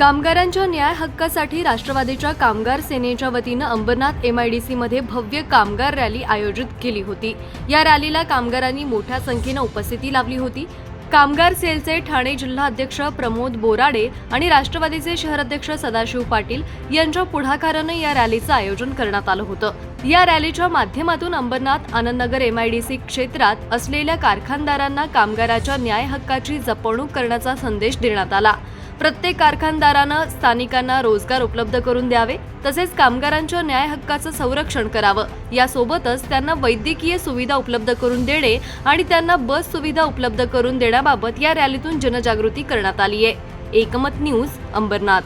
कामगारांच्या न्याय हक्कासाठी राष्ट्रवादीच्या कामगार सेनेच्या वतीनं अंबरनाथ एमआयडीसी मध्ये भव्य कामगार रॅली आयोजित केली होती. या रॅलीला कामगारांनी मोठ्या संख्येनं उपस्थिती लावली होती. कामगार सेलचे ठाणे जिल्हा अध्यक्ष प्रमोद बोराडे आणि राष्ट्रवादीचे शहराध्यक्ष सदाशिव पाटील यांच्या पुढाकारानं या रॅलीचं आयोजन करण्यात आलं होतं. या रॅलीच्या माध्यमातून अंबरनाथ आनंदनगर एमआयडीसी क्षेत्रात असलेल्या कारखानदारांना कामगाराच्या न्याय हक्काची जपवणूक करण्याचा संदेश देण्यात आला. प्रत्येक कारखानदारानं स्थानिकांना रोजगार उपलब्ध करून द्यावे तसेच कामगारांच्या न्याय हक्काचं संरक्षण करावं. यासोबतच त्यांना वैद्यकीय सुविधा उपलब्ध करून देणे आणि त्यांना बस सुविधा उपलब्ध करून देण्याबाबत या रॅलीतून जनजागृती करण्यात आली आहे. एकमत न्यूज अंबरनाथ.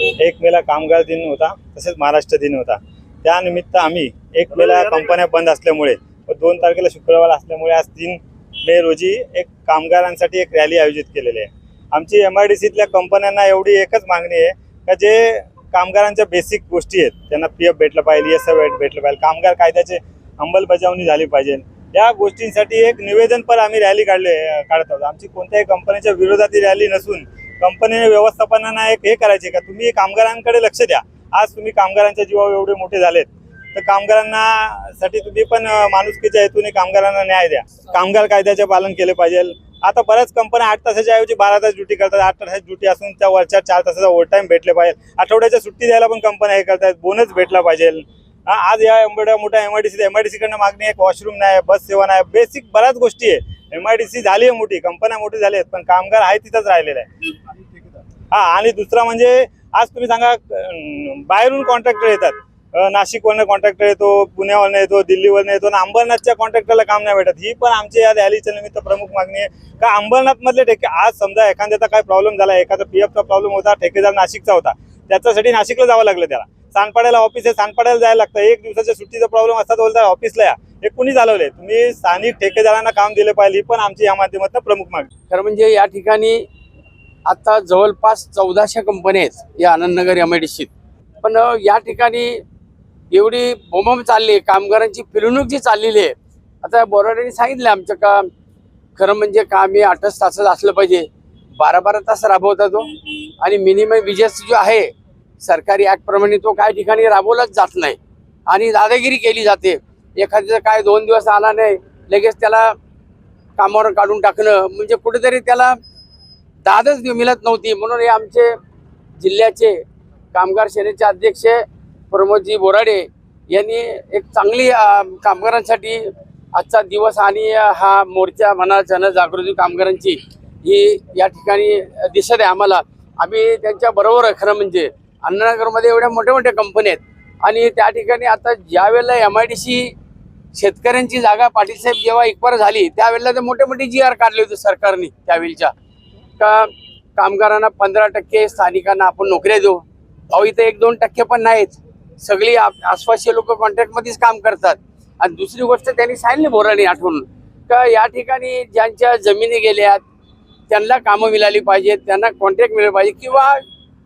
एक मेला कामगार दिन होता तसेच महाराष्ट्र दिन होता. त्यानिमित्त आम्ही एक मेला कंपन्या बंद असल्यामुळे व दोन तारखेला शुक्रवार असल्यामुळे आज तीन मे रोजी एक कामगारांसाठी एक रॅली आयोजित केलेली आहे. आमची एम आय डी सीतल्या कंपन्यांना एवढी एकच मागणी आहे का जे कामगारांच्या बेसिक गोष्टी आहेत. त्यांना पी एफ भेटलं पाहिजे एस एफ भेटलं पाहिजे कामगार कायद्याचे अंमलबजावणी झाली पाहिजे. या गोष्टींसाठी एक निवेदन पण आम्ही रॅली काढले काढत आहोत. आमची कोणत्याही कंपनीच्या विरोधात ही रॅली नसून कंपनीने व्यवस्थापनांना एक हे करायचे का तुम्ही कामगारांकडे लक्ष द्या. आज तुम्ही कामगारांच्या जीवावर एवढे मोठे झालेत. तर कामगारांना साठी तुम्ही पण माणुसकीच्या हेतूने कामगारांना न्याय द्या. कामगार कायद्याचे पालन केले पाहिजे. आता बऱ्याच कंपन्या आठ तासाच्या ऐवजी बारा तास ड्युटी करतात. आठ तासाची ड्युटी असून त्या वरच्या चार तासाचा ओव्हर टाईम भेटले पाहिजे. आठवड्याच्या सुट्टी द्यायला पण कंपन्या हे करतात. बोनस भेटला पाहिजे. हा, आज या एवढ्या मोठ्या M I D C M I D कडनं मागणी आहे वॉशरूम नाही बस सेवा नाही बेसिक बऱ्याच गोष्टी आहे. एम आय डी सी झाली आहे मोठी कंपन्या मोठी झाली आहेत पण कामगार आहे तिथंच राहिलेला आहे हा आणि दुसरा म्हणजे आज तुम्ही सांगा बाहेरून कॉन्ट्रॅक्टर येतात. नाशिकवरनं कॉन्ट्रॅक्टर येतो पुण्यावरनं येतो दिल्लीवरनं येतो आणि अंबरनाथच्या कॉन्ट्रॅक्टरला काम नाही भेटत. ही पण आमची या रॅलीच्या निमित्त प्रमुख मागणी आहे. का अंबरनाथमधले ठेके आज समजा एखाद्याचा काय प्रॉब्लेम झाला एखादा पी एफचा प्रॉब्लेम होता ठेकेदार नाशिकचा होता त्याच्यासाठी नाशिकला जावं लागलं त्याला. सानपाड्याला ऑफिस आहे सानपाड्याला जायला लागतं. एक दिवसाच्या सुट्टीचा प्रॉब्लेम असा बोलता ऑफिसला या. हे कुणी चालवले तुम्ही स्थानिक ठेकेदारांना काम दिले पाहिजे ही पण आमची या माध्यमातून प्रमुख मागणी खरं म्हणजे या ठिकाणी आता जवळपास चौदाशे कंपन्या आहेत या आनंदनगर एम आय पण या ठिकाणी एवढी बोंबाबोंब चालली आहे. कामगारांची फिरवणूक जी चाललेली आहे. आता बोराड्यांनी सांगितलं आमचं काम खरं म्हणजे काम हे आठच तासात असलं पाहिजे. बारा बारा तास राबवता तो. आणि मिनिमम विजेस जो आहे सरकारी ॲक्टप्रमाणे तो काही ठिकाणी राबवलाच जात नाही. आणि दादागिरी केली जाते. एखाद्याचा काय दोन दिवस आला नाही लगेच त्याला कामावर काढून टाकणं म्हणजे कुठेतरी त्याला दादच मिळत नव्हती. म्हणून हे आमचे जिल्ह्याचे कामगार सेनेचे अध्यक्ष प्रमोदजी बोराडे यांनी एक चांगली कामगारांसाठी आजचा दिवस आणि हा मोर्चा म्हणा जनजागृती कामगारांची ही या ठिकाणी दिसत आहे आम्हाला. आम्ही त्यांच्या बरोबर खरं म्हणजे. अण्णानगरमध्ये एवढ्या मोठ्या मोठ्या कंपन्या आहेत. आणि त्या ठिकाणी आता ज्या वेळेला एम आय डी सी शेतकऱ्यांची जागा पाटीलसाहेब जेव्हा एकवार झाली त्यावेळेला ते मोठे मोठे जी आर काढले होते सरकारने त्यावेळच्या. का कामगारांना पंधरा टक्के स्थानिकांना आपण नोकऱ्या देऊ. अहो इथं एक दोन टक्के पण नाहीत. सगळी आप- आसपासचे लोक कॉन्ट्रॅक्टमध्येच काम करतात. आणि दुसरी गोष्ट त्यांनी सांगितली बोराने आठवून का या ठिकाणी ज्यांच्या जमिनी गेल्यात त्यांना कामं मिळाली पाहिजेत त्यांना कॉन्ट्रॅक्ट मिळाले पाहिजे. किंवा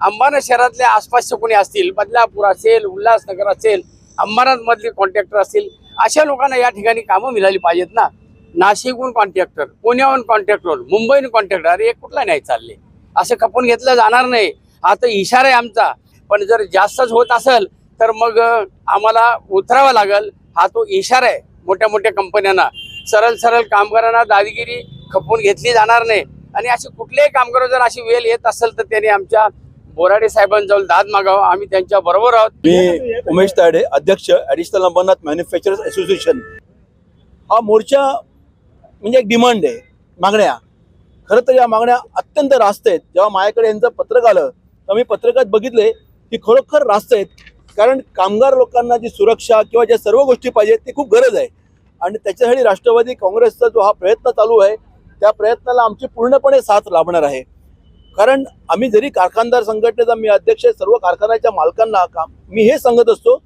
अंबाना शहरातल्या आसपासचे कोणी असतील बदलापूर असेल उल्हासनगर असेल अंबानातमधले कॉन्ट्रॅक्टर असतील अशा लोकांना या ठिकाणी कामं मिळाली पाहिजेत ना. नाशिकहून कॉन्ट्रॅक्टर पुण्याहून कॉन्ट्रॅक्टर मुंबईहून कॉन्ट्रॅक्टर अरे हे कुठला नाही चालले? असं खपून घेतलं जाणार नाही. हा तर इशारा आहे आमचा. पण जर जास्तच होत असेल तर मग आम्हाला उतरावा लागेल. हा तो इशारा आहे मोठ्या मोठ्या कंपन्यांना. सरळ सरळ कामगारांना दादगिरी खपवून घेतली जाणार नाही. आणि असे कुठलेही कामगार जर अशी वेळ येत असेल तर त्यांनी आमच्या बोराडे साहेबांजवळ दाद मागावं. आम्ही त्यांच्या बरोबर आहोत. मी उमेश ताडे अध्यक्ष ॲडिशनल अंबरनाथ मॅन्युफॅक्चरर्स असोसिएशन. हा मोर्चा म्हणजे एक डिमांड आहे मागण्या. खरं तर या मागण्या अत्यंत रास्त आहेत. जेव्हा माझ्याकडे यांचं पत्रक आलं तर मी पत्रकात बघितले की खरोखर रास्त आहेत. कारण कामगार लोकांना जी सुरक्षा किंवा ज्या सर्व गोष्टी पाहिजेत ती खूप गरज आहे. आणि त्याच्यासाठी राष्ट्रवादी काँग्रेसचा जो हा प्रयत्न चालू आहे त्या प्रयत्नाला आमची पूर्णपणे साथ लाभणार आहे. कारण आम्ही जरी कारखानदार संघटनेचा मी अध्यक्ष सर्व कारखान्याच्या मालकांना काम मी हे सांगत असतो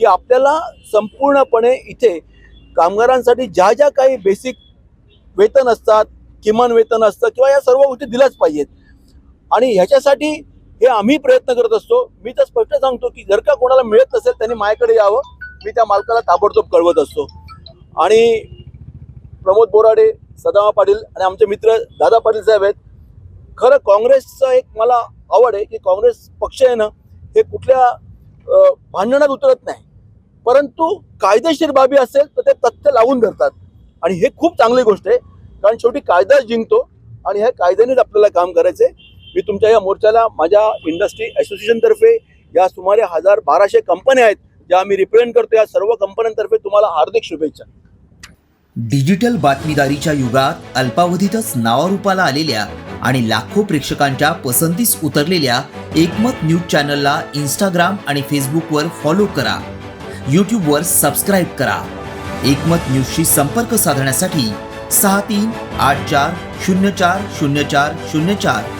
की आपल्याला संपूर्णपणे इथे कामगारांसाठी ज्या ज्या काही बेसिक वेतन असतात किमान वेतन असतं किंवा या सर्व गोष्टी दिल्याच पाहिजेत. आणि ह्याच्यासाठी हे आम्ही प्रयत्न करत असतो. मी तर स्पष्ट सांगतो की जर का कोणाला मिळत नसेल त्यांनी माझ्याकडे यावं. मी त्या मालकाला ताबडतोब कळवत असतो. आणि प्रमोद बोराडे सदामा पाटील आणि आमचे मित्र दादा पाटील साहेब आहेत. खरं काँग्रेसचं एक मला आवड आहे की काँग्रेस पक्ष आहे ना हे कुठल्या भांडणात उतरत नाही. परंतु कायदेशीर बाबी असेल तर ते तथ्य लावून धरतात. आणि हे खूप चांगली गोष्ट आहे. कारण शेवटी कायदा जिंकतो आणि ह्या कायद्यानेच आपल्याला काम करायचंय. मी तुमच्या या मोर्चाला माझ्या इंडस्ट्री असोसिएशनतर्फे या सुमारे हजार बाराशे कंपन्या आहेत ज्या आम्ही रिप्रेझेंट करतो. या सर्व कंपन्यांतर्फे तुम्हाला हार्दिक शुभेच्छा. डिजिटल बातमीदारीच्या युगात अल्पावधीतच नावारूपाला आलेल्या आणि लाखो प्रेक्षकांच्या पसंतीस उतरलेल्या एकमत न्यूज चॅनलला इंस्टाग्राम आणि फेसबुकवर फॉलो करा. यूट्यूबवर सबस्क्राईब करा. एकमत न्यूजशी संपर्क साधण्यासाठी सहा तीन आठ चार शून्य चार शून्य चार शून्य चार